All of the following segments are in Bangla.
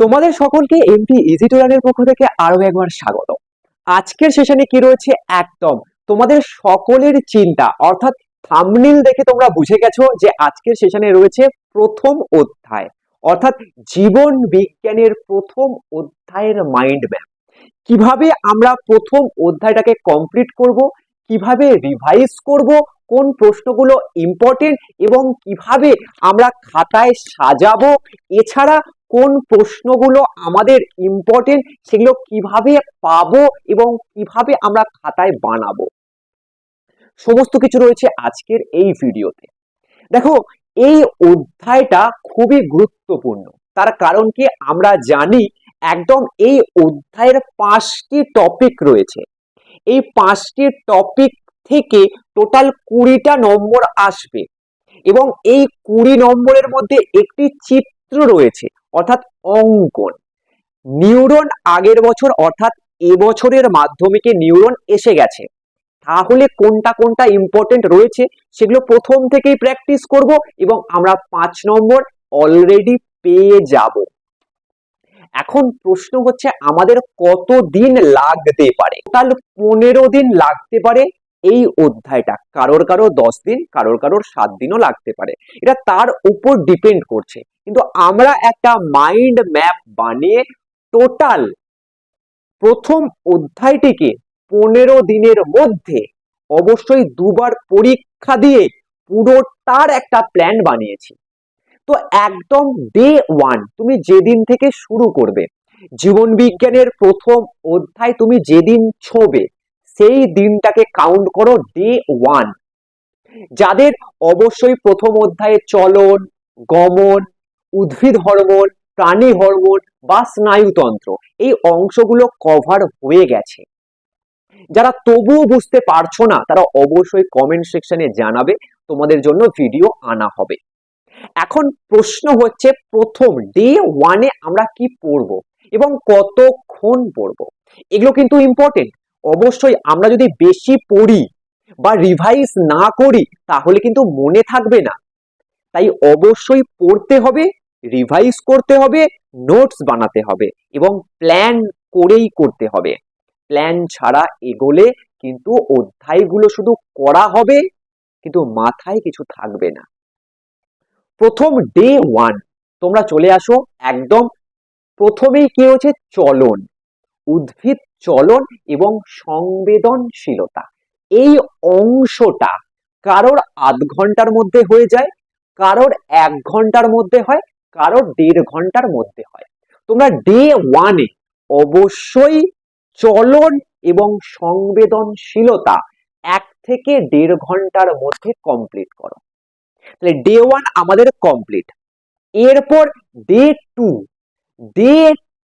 তোমাদের সকলকে এমপি ইজি টুরানের পক্ষ থেকে আরও একবার স্বাগত। আজকের সেশনে কি রয়েছে? একদম তোমাদের সকলের চিন্তা, অর্থাৎ থামনিল দেখে তোমরা বুঝে গেছো যে আজকের সেশনে রয়েছে প্রথম অধ্যায়, অর্থাৎ জীবন বিজ্ঞানের প্রথম অধ্যায়ের মাইন্ড ম্যাপ কীভাবে আমরা প্রথম অধ্যায়টাকে কমপ্লিট করব, কীভাবে রিভাইজ করব, কোন প্রশ্নগুলো ইম্পর্টেন্ট এবং কীভাবে আমরা খাতায় সাজাবো, এছাড়া কোন প্রশ্নগুলো আমাদের ইম্পর্টেন্ট সেগুলো কীভাবে পাবো এবং কীভাবে আমরা খাতায় বানাবো? সমস্ত কিছু রয়েছে আজকের এই ভিডিওতে। দেখো, এই অধ্যায়টা খুবই গুরুত্বপূর্ণ। তার কারণ কি আমরা জানি, একদম এই অধ্যায়ের পাঁচটি টপিক রয়েছে। এই পাঁচটি টপিক থেকে টোটাল কুড়িটা নম্বর আসবে এবং এই কুড়ি নম্বরের মধ্যে একটি চিত্র রয়েছে, অর্থাৎ অঙ্কন। নিউরন আগের বছর, অর্থাৎ এবছরের মাধ্যমিকে নিউরন এসে গেছে। তাহলে কোনটা কোনটা ইম্পর্টেন্ট রয়েছে, সেগুলো প্রথম থেকেই প্র্যাকটিস করব এবং আমরা পাঁচ নম্বর অলরেডি পেয়ে যাব। এখন প্রশ্ন হচ্ছে, আমাদের কত দিন লাগতে পারে? টোটাল পনেরো দিন লাগতে পারে? এই অধ্যায়টা, কারোর কারোর দশ দিন, কারোর কারোর সাত দিনও লাগতে পারে। এটা তার উপর ডিপেন্ড করছে। কিন্তু আমরা একটা মাইন্ড ম্যাপ বানিয়ে টোটাল প্রথম অধ্যায়টিকে পনেরো দিনের মধ্যে অবশ্যই দুবার পরীক্ষা দিয়ে পুরোটার একটা প্ল্যান বানিয়েছি। তো একদম ডে ওয়ান তুমি যেদিন থেকে শুরু করবে, জীবন বিজ্ঞানের প্রথম অধ্যায় তুমি যেদিন ছোবে সেই দিনটাকে কাউন্ট করো ডে ওয়ান যাদের অবশ্যই প্রথম অধ্যায়ে চলন, গমন, উদ্ভিদ হরমোন, প্রাণী হরমোন বা স্নায়ুতন্ত্র, এই অংশগুলো কভার হয়ে গেছে। যারা তবুও বুঝতে পারছ না, তারা অবশ্যই কমেন্ট সেকশনে জানাবে, তোমাদের জন্য ভিডিও আনা হবে। এখন প্রশ্ন হচ্ছে, প্রথম ডে ওয়ানে আমরা কি পড়ব এবং কতক্ষণ পড়ব? এগুলো কিন্তু ইম্পর্টেন্ট অবশ্যই আমরা যদি বেশি পড়ি বা রিভাইজ না করি, তাহলে কিন্তু মনে থাকবে না। তাই অবশ্যই পড়তে হবে রিভাইজ করতে হবে নোটস বানাতে হবে এবং প্ল্যান করেই করতে হবে। প্ল্যান ছাড়া এগোলে কিন্তু অধ্যায়গুলো শুধু করা হবে, কিন্তু মাথায় কিছু থাকবে না। প্রথম ডে ওয়ান তোমরা চলে আসো একদম, প্রথমেই কি হচ্ছে চলন। উদ্ভিদ চলন এবং সংবেদনশীলতা। এই অংশটা কারোর আধ ঘণ্টার মধ্যে হয়ে যায়, কারোর এক ঘণ্টার মধ্যে হয়, কারোর দেড় ঘণ্টার মধ্যে হয়। তোমরা ডে ওয়ানে অবশ্যই চলন এবং সংবেদনশীলতা এক থেকে দেড় ঘণ্টার মধ্যে কমপ্লিট করো। তাহলে ডে ওয়ান আমাদের কমপ্লিট এরপর ডে টু ডে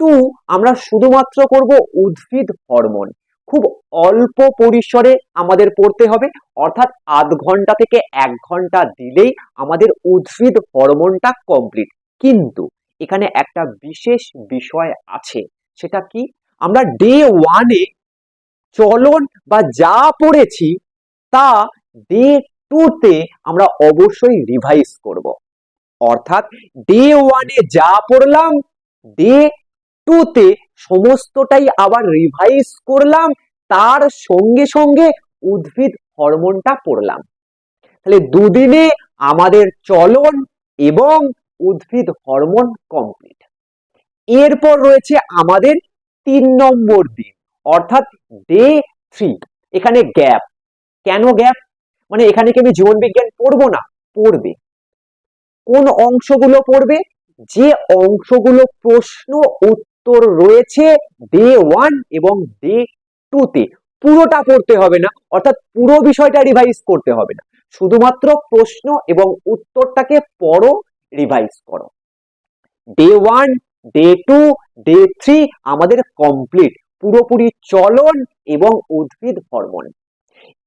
টু আমরা শুধুমাত্র করব উদ্ভিদ হরমোন। খুব অল্প পরিসরে আমাদের পড়তে হবে, অর্থাৎ আধ ঘণ্টা থেকে এক ঘণ্টা দিলেই আমাদের উদ্ভিদ হরমোনটা কমপ্লিট কিন্তু এখানে একটা বিশেষ বিষয় আছে, সেটা কি? আমরা ডে ওয়ানে চলন বা যা পড়েছি, তা ডে টুতে আমরা অবশ্যই রিভাইজ করব। অর্থাৎ ডে ওয়ানে যা পড়লাম ডে টুতে সমস্তটাই আবার রিভাইজ করলাম, তার সঙ্গে সঙ্গে উদ্ভিদ হরমোনটা পড়লাম। তাহলে দুদিনে আমাদের চলন এবং উদ্ভিদ হরমোন কমপ্লিট এরপর রয়েছে আমাদের তিন নম্বর দিন, অর্থাৎ ডে থ্রি এখানে গ্যাপ কেন গ্যাপ মানে এখানে কি আমি জীবন বিজ্ঞান পড়ব না, পড়বে। কোন অংশগুলো পড়বে? যে অংশগুলো প্রশ্ন উত্তর রয়েছে ডে ওয়ান এবং ডে টুতে পুরোটা পড়তে হবে না, অর্থাৎ পুরো বিষয়টা রিভাইজ করতে হবে না। শুধুমাত্র প্রশ্ন এবং উত্তরটাকে পড়ো রিভাইজ করো। Day one day two day three আমাদের কমপ্লিট পুরোপুরি চলন এবং উদ্ভিদ হরমোন।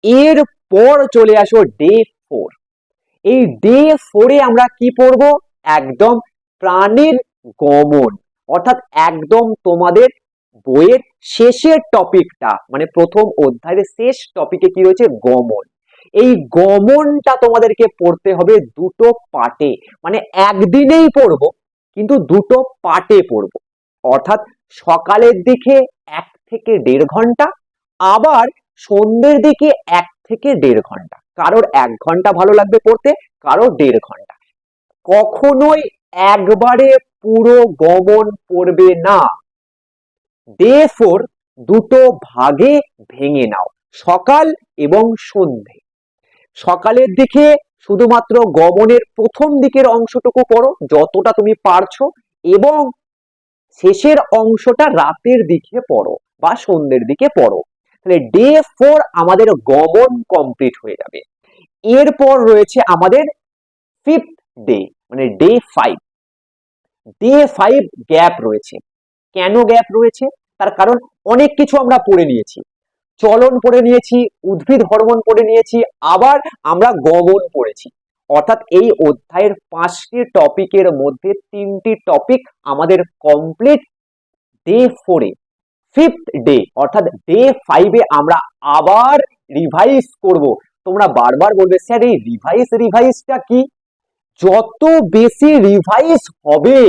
এর পর চলে আসো ডে ফোর এই ডে ফোরে আমরা কি পড়ব? একদম প্রাণীর গমন। অর্থাৎ একদম তোমাদের বইয়ের শেষের টপিকটা মানে প্রথম অধ্যায়ের শেষ টপিকে কি রয়েছে? গমন। এই গমনটা তোমাদেরকে পড়তে হবে দুটো পার্টে মানে একদিনেই পড়ব, কিন্তু দুটো পার্টে পড়ব। অর্থাৎ সকালের দিকে এক থেকে দেড় ঘণ্টা, আবার সন্ধ্যের দিকে এক থেকে দেড় ঘণ্টা। কারোর এক ঘণ্টা ভালো লাগবে পড়তে, কারোর দেড় ঘণ্টা। কখনোই একবারে পুরো গমন পড়বে না। ডে ফোর দুটো ভাগে ভেঙে নাও, সকাল এবং সন্ধে। সকালের দিকে শুধুমাত্র গমনের প্রথম দিকের অংশটুকু পড়ো, যতটা তুমি পারছ, এবং শেষের অংশটা রাতের দিকে পড়ো বা সন্ধ্যের দিকে পড়ো। তাহলে ডে ফোর আমাদের গমন কমপ্লিট হয়ে যাবে। এরপর রয়েছে আমাদের ফিফথ ডে মানে day five day five gap রয়েছে। কেন গ্যাপ রয়েছে? তার কারণ অনেক কিছু আমরা পড়ে নিয়েছি। চলন পড়ে নিয়েছি, উদ্ভিদ হরমোন পড়ে নিয়েছি, আবার আমরা গমন পড়েছি। অর্থাৎ এই অধ্যায়ের পাঁচটি টপিকের মধ্যে তিনটি টপিক আমাদের কমপ্লিট ডে ফোরে ফিফথ ডে অর্থাৎ ডে ফাইভে আমরা আবার রিভাইজ করব। তোমরা বারবার বলবে, স্যার, এই রিভাইজ রিভাইজটা কি? যত বেশি রিভাইজ হবে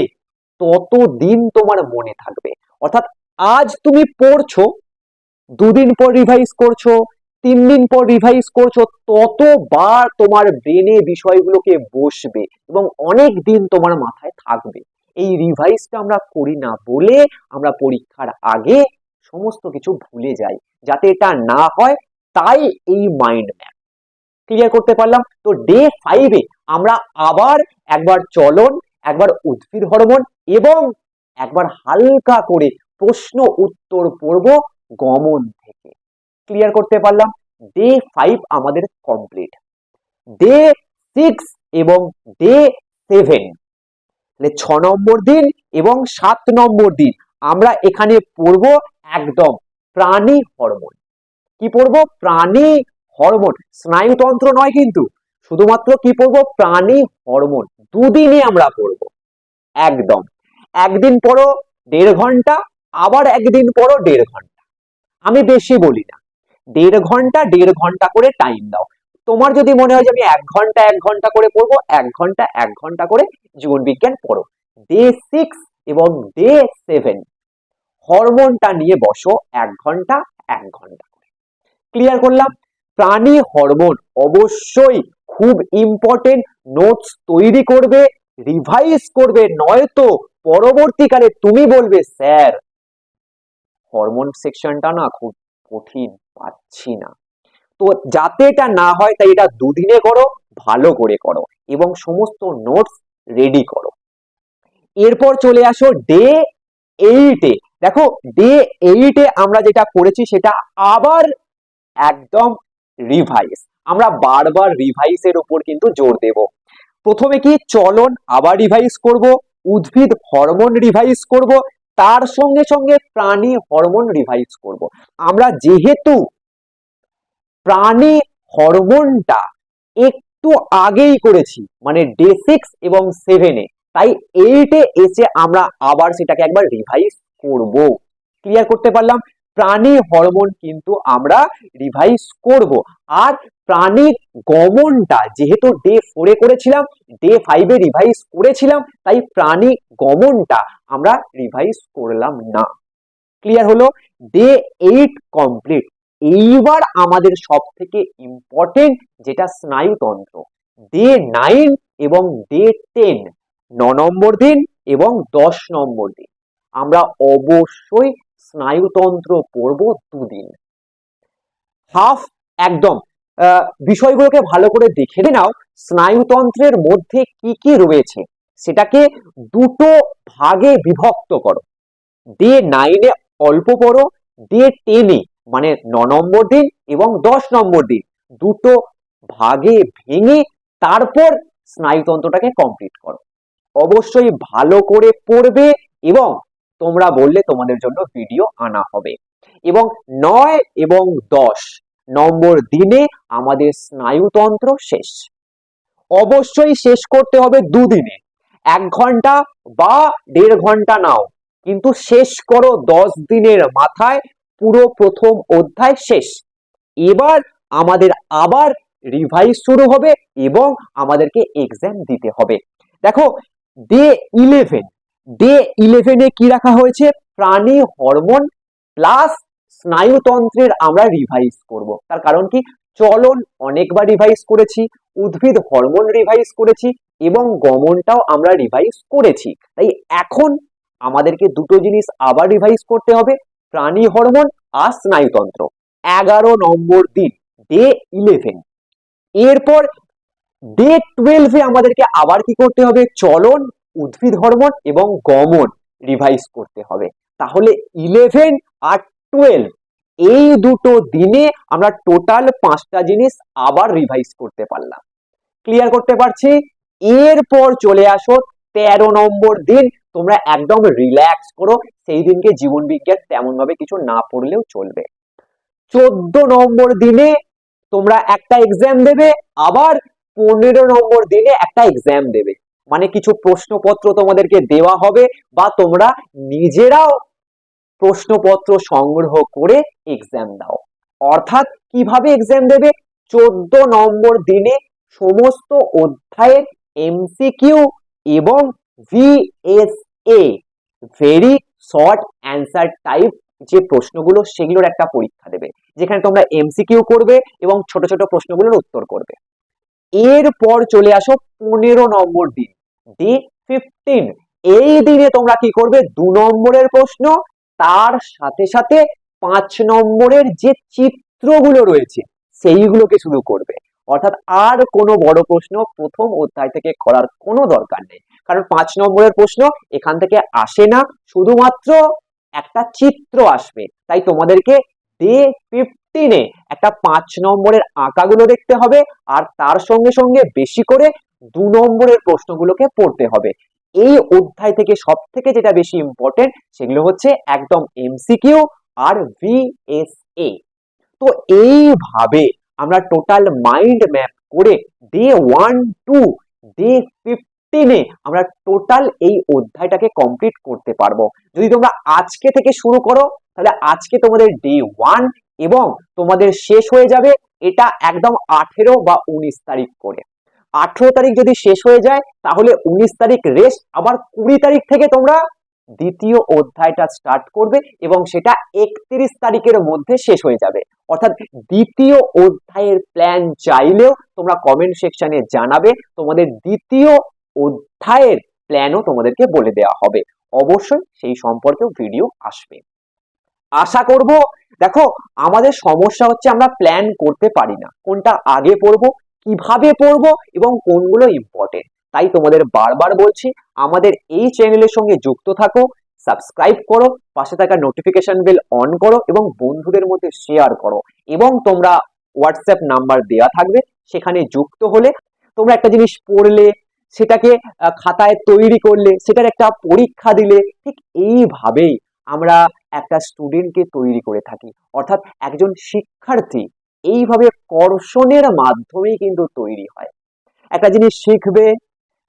তত দিন তোমার মনে থাকবে। অর্থাৎ আজ তুমি পড়ছো, দুদিন পর রিভাইজ করছ তিন দিন পর রিভাইজ করছ, ততবার তোমার ব্রেনে বিষয়গুলোকে বসবে এবং অনেক দিন তোমার মাথায় থাকবে। এই রিভাইজটা আমরা করি না বলে আমরা পরীক্ষার আগে সমস্ত কিছু ভুলে যাই, যাতে এটা না হয়, তাই এই মাইন্ড ম্যাপ ক্লিয়ার করতে পারলাম? তো ডে ফাইভে আমরা আবার একবার চলন, একবার উদ্ভিদ হরমোন এবং একবার হালকা করে প্রশ্ন উত্তর পড়ব গমন থেকে। ক্লিয়ার করতে পারলাম? ডে ফাইভ আমাদের কমপ্লিট ডে সিক্স এবং ডে সেভেন ছ নম্বর দিন এবং সাত নম্বর দিন আমরা এখানে পড়ব একদম প্রাণী হরমোন। কি পড়ব? প্রাণী হরমোন। স্নায়ুতন্ত্র নয় কিন্তু শুধুমাত্র কি পড়ব? প্রাণী, হরমোন। দুদিনে আমরা পড়ব। একদম। একদিন পড়ো দেড় ঘণ্টা, আবার একদিন পড়ো দেড় ঘণ্টা। আমি বেশি বলি না। দেড় ঘণ্টা দেড় ঘণ্টা করে টাইম দাও। তোমার যদি মনে হয় যে আমি এক ঘণ্টা এক ঘণ্টা করে পড়ব, এক ঘণ্টা এক ঘণ্টা করে জীবন বিজ্ঞান পড়ো। ডে সিক্স এবং ডে সেভেন হরমোনটা নিয়ে বসো এক ঘণ্টা এক ঘণ্টা করে। ক্লিয়ার করলাম? প্রাণী, হরমোন অবশ্যই খুব ইম্পর্টেন্ট নোটস তৈরি করবে রিভাইজ করবে, নয়তো পরবর্তীকালে তুমি বলবে, স্যার হরমোন সেকশনটা না খুব কঠিন, পাচ্ছি না। তো যাতে এটা না হয়, তাই এটা দুদিনে করো, ভালো করে করো এবং সমস্ত নোটস রেডি করো। এরপর চলে আসো ডে এইটে দেখো ডে এইটে আমরা যেটা করেছি, সেটা আবার একদম রিভাইস আমরা বারবার রিভাইসের উপর কিন্তু জোর দেব। প্রথমে কি চলন আবার রিভাইস করব, উদ্ভিদ হরমোন রিভাইস করব, তার সঙ্গে সঙ্গে প্রাণী হরমোন রিভাইস করব। আমরা যেহেতু প্রাণী হরমোনটা একটু আগেই করেছি মানে ডে সিক্স এবং সেভেনে তাই এইটে এসে আমরা আবার সেটাকে একবার রিভাইস করব। ক্লিয়ার করতে পারলাম? প্রাণী হরমোন কিন্তু আমরা রিভাইজ করব। আর প্রাণীর গমনটা, যেহেতু ডে ফোরে করেছিলাম ডে ফাইভে রিভাইজ করেছিলাম, তাই প্রাণী গমনটা আমরা রিভাইজ করলাম না। ক্লিয়ার হলো? ডে এইট কমপ্লিট এইবার আমাদের সব থেকে ইম্পর্টেন্ট যেটা স্নায়ুতন্ত্র। ডে নাইন এবং ডে টেন ন নম্বর দিন এবং দশ নম্বর দিন। আমরা অবশ্যই স্নায়ুতন্ত্র পড়ব দুদিন। হাফ, একদম। বিষয়গুলোকে ভালো করে দেখে নাও, স্নায়ুতন্ত্রের মধ্যে কি কি রয়েছে। সেটাকে দুটো ভাগে বিভক্ত করো। ডে নাইনে অল্প পড়ো, ডে টেনে মানে ন নম্বর দিন এবং দশ নম্বর দিন, দুটো ভাগে ভেঙে তারপর স্নায়ুতন্ত্রটাকে কমপ্লিট করো। অবশ্যই ভালো করে পড়বে এবং তোমরা বললে তোমাদের জন্য ভিডিও আনা হবে। এবং নয় এবং দশ নম্বর দিনে আমাদের স্নায়ুতন্ত্র শেষ। অবশ্যই শেষ করতে হবে দুদিনে। এক ঘণ্টা বা দেড় ঘণ্টা নাও। কিন্তু শেষ করো দশ দিনের মাথায়, পুরো প্রথম অধ্যায় শেষ। এবার আমাদের আবার রিভাইজ শুরু হবে এবং আমাদেরকে এক্সাম দিতে হবে। দেখো ডে ইলেভেন ডে ইলেভেনে কি রাখা হয়েছে? প্রাণী হরমোন প্লাস স্নায়ুতন্ত্রের আমরা রিভাইজ করব। তার কারণ কি? চলন অনেকবার রিভাইজ করেছি, উদ্ভিদ হরমোন রিভাইজ করেছি এবং গমনটাও আমরা রিভাইজ করেছি। তাই এখন আমাদেরকে দুটো জিনিস আবার রিভাইজ করতে হবে, প্রাণী হরমোন আর স্নায়ুতন্ত্র। এগারো নম্বর দিন ডে ইলেভেন এরপর ডে টুয়েলভে আমাদেরকে আবার কি করতে হবে? চলন উদ্ভিদ হরমোন এবং গমন রিভাইজ করতে হবে। তাহলে ইলেভেন আর টুয়েলভ এই দুটো দিনে আমরা টোটাল পাঁচটা জিনিস আবার রিভাইজ করতে পারলাম। ক্লিয়ার করতে পারছি? এরপর চলে আসো তেরো নম্বর দিন। তোমরা একদম রিল্যাক্স করো, সেই দিনকে জীবন বিজ্ঞান তেমন ভাবে কিছু না পড়লেও চলবে। চোদ্দ নম্বর দিনে তোমরা একটা এক্সাম দেবে, আবার পনেরো নম্বর দিনে একটা এক্সাম দেবে। মানে কিছু প্রশ্নপত্র তোমাদেরকে দেওয়া হবে বা তোমরা নিজেরাও প্রশ্নপত্র সংগ্রহ করে এক্সাম দাও। অর্থাৎ কীভাবে এক্সাম দেবে? চোদ্দ নম্বর দিনে সমস্ত অধ্যায়ের এমসিকিউ এবং VSA very short answer type যে প্রশ্নগুলো সেগুলোর একটা পরীক্ষা দেবে, যেখানে তোমরা এমসিকিউ করবে এবং ছোট ছোট প্রশ্নগুলোর উত্তর করবে। এরপর চলে আসো পনেরো নম্বর দিন। ডে ফিফটিন এই দিনে তোমরা কি করবে? দু নম্বরের প্রশ্ন, তার সাথে সাথে পাঁচ নম্বরের যে চিত্রগুলো রয়েছে, সেইগুলোকে শুধু করবে। অর্থাৎ আর কোনো বড় প্রশ্ন প্রথম অধ্যায় থেকে করার কোনো দরকার নেই। কারণ পাঁচ নম্বরের প্রশ্ন এখান থেকে আসে না, শুধুমাত্র একটা চিত্র আসবে। তাই তোমাদেরকে ডে ফিফটিনে একটা পাঁচ নম্বরের আঁকাগুলো দেখতে হবে আর তার সঙ্গে সঙ্গে বেশি করে দু নম্বরের প্রশ্নগুলোকে পড়তে হবে। এই অধ্যায় থেকে সব থেকে যেটা বেশি ইম্পর্টেন্ট সেগুলো হচ্ছে একদম এমসিকিউ আর ভিএসএ তো এইভাবে আমরা টোটাল মাইন্ড ম্যাপ করে ডে ওয়ান টু ডে ফিফটিনে আমরা টোটাল এই অধ্যায়টাকে কমপ্লিট করতে পারব। যদি তোমরা আজকে থেকে শুরু করো, তাহলে আজকে তোমাদের ডে ওয়ান এবং তোমাদের শেষ হয়ে যাবে এটা একদম আঠেরো বা উনিশ তারিখ করে। আঠেরো তারিখ যদি শেষ হয়ে যায়, তাহলে উনিশ তারিখ রেস্ট আবার কুড়ি তারিখ থেকে তোমরা দ্বিতীয় অধ্যায়টা স্টার্ট করবে এবং সেটা একত্রিশ তারিখের মধ্যে শেষ হয়ে যাবে। অর্থাৎ দ্বিতীয় অধ্যায়ের প্ল্যান চাইলেও তোমরা কমেন্ট সেকশনে জানাবে, তোমাদের দ্বিতীয় অধ্যায়ের প্ল্যানও তোমাদেরকে বলে দেওয়া হবে। অবশ্যই সেই সম্পর্কেও ভিডিও আসবে। আশা করব, দেখো, আমাদের সমস্যা হচ্ছে আমরা প্ল্যান করতে পারি না। কোনটা আগে পড়ব, কীভাবে পড়ব এবং কোনগুলো ইম্পর্টেন্ট তাই তোমাদের বারবার বলছি, আমাদের এই চ্যানেলের সঙ্গে যুক্ত থাকো সাবস্ক্রাইব করো, পাশে থাকা নোটিফিকেশন বেল অন করো এবং বন্ধুদের মধ্যে শেয়ার করো। এবং তোমরা হোয়াটসঅ্যাপ নাম্বার দেওয়া থাকবে, সেখানে যুক্ত হলে তোমরা একটা জিনিস পড়লে, সেটাকে খাতায় তৈরি করলে, সেটার একটা পরীক্ষা দিলে, ঠিক এইভাবেই আমরা একটা স্টুডেন্টকে তৈরি করে থাকি। অর্থাৎ একজন শিক্ষার্থী এইভাবে কর্ষণের মাধ্যমেই কিন্তু তৈরি হয়। একটা জিনিস শিখবে,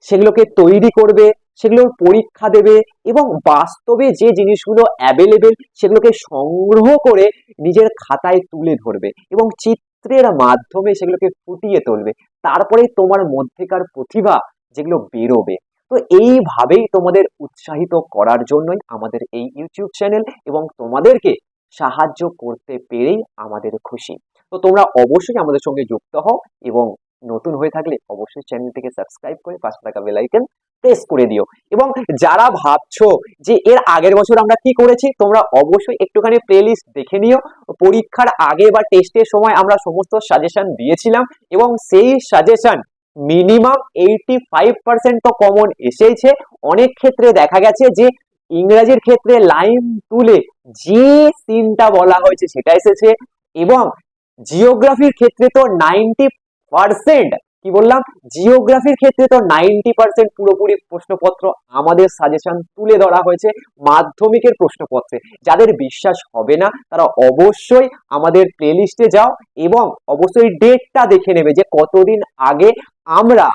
সেগুলোকে তৈরি করবে, সেগুলোর পরীক্ষা দেবে এবং বাস্তবে যে জিনিসগুলো অ্যাভেলেবেল সেগুলোকে সংগ্রহ করে নিজের খাতায় তুলে ধরবে এবং চিত্রের মাধ্যমে সেগুলোকে ফুটিয়ে তুলবে। তারপরে তোমার মধ্যেকার প্রতিভা যেগুলো বেরোবে। তো এইভাবেই তোমাদের উৎসাহিত করার জন্যই আমাদের এই ইউটিউব চ্যানেল এবং তোমাদেরকে সাহায্য করতে পেরেই আমাদের খুশি। তো তোমরা অবশ্যই আমাদের সঙ্গে যুক্ত হও এবং নতুন হয়ে থাকলে অবশ্যই চ্যানেলটিকে সাবস্ক্রাইব করে পাশে থাকা বেল আইকন প্রেস করে দিও। এবং যারা ভাবছ যে এর আগের বছর আমরা কি করেছি, তোমরা অবশ্যই একটুখানি প্লেলিস্ট দেখে নিও। পরীক্ষার আগে বা টেস্টের সময় আমরা সমস্ত সাজেশন দিয়েছিলাম এবং সেই suggestion minimum eighty five percent তো কমন এসেইছে। অনেক ক্ষেত্রে দেখা গেছে যে ইংরাজির ক্ষেত্রে লাইন তুলে যে সিনটা বলা হয়েছে সেটা এসেছে এবং জিওগ্রাফির ক্ষেত্রে তো নাইনটি পার্সেন্ট কি বললাম? জিওগ্রাফির ক্ষেত্রে তো নাইনটি পার্সেন্ট পুরোপুরি প্রশ্নপত্র আমাদের সাজেশন তুলে ধরা হয়েছে মাধ্যমিকের প্রশ্নপত্রে। যাদের বিশ্বাস হবে না, তারা অবশ্যই আমাদের প্লেলিস্টে যাও এবং অবশ্যই ডেটটা দেখে নেবে যে কতদিন আগে আমরা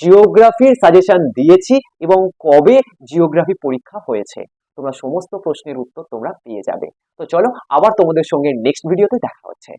জিওগ্রাফির সাজেশন দিয়েছি এবং কবে জিওগ্রাফি পরীক্ষা হয়েছে। তোমরা সমস্ত প্রশ্নের উত্তর তোমরা পেয়ে যাবে। তো চলো, আবার তোমাদের সঙ্গে নেক্সট ভিডিওতে দেখা হচ্ছে।